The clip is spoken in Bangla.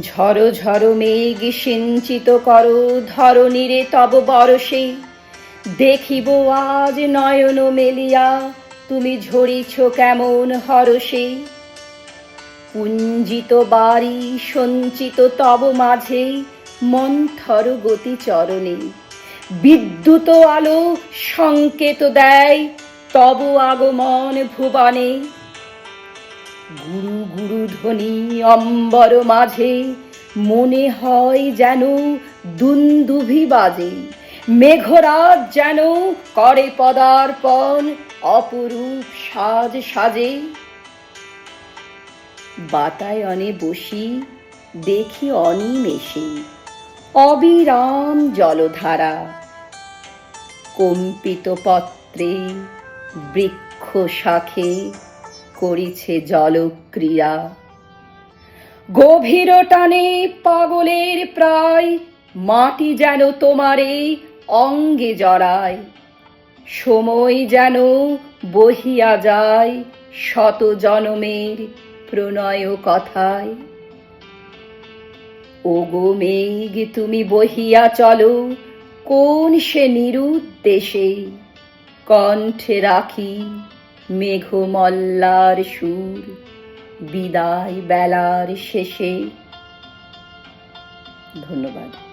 ঝড়ো ঝড়ো মেঘ সিঞ্চিত করো ধরণীরে তব বরসে দেখিব আজ নয়ন মেলিয়া, তুমি ঝরিছ কেমন হরসে পুঞ্জিত বাড়ি সঞ্চিত তব মাঝে, মন্থর গতি চরণে। বিদ্যুৎ আলো সংকেত দেয় তব আগমন ভুবনে। গুরু গুরু ধ্বনি অম্বর মাঝে, মনে হয় যেন দুন্দুভি বাজে। মেঘরাজ যেন করে পদার্পণ, অপরূপ সাজ সাজে। বাতায়নে বসি, দেখি অনিমেষে অবিরাম জলধারা কম্পিত পত্রে বৃক্ষ শাখে। করিছে জলক্রিয়া। গভীর টানে পাগলের প্রায়, মাটি যেন তোমারে অঙ্গে জড়ায়। সময় যেন বহিয়া যায় শত জনমের প্রণয় কথায়। ওগো মেঘ, তুমি বহিয়া চলো, কোন সে নিরুদ্দেশে? কণ্ঠে রাখি মেঘমল্লার সুর বিদায় বেলার শেষে। ধন্যবাদ।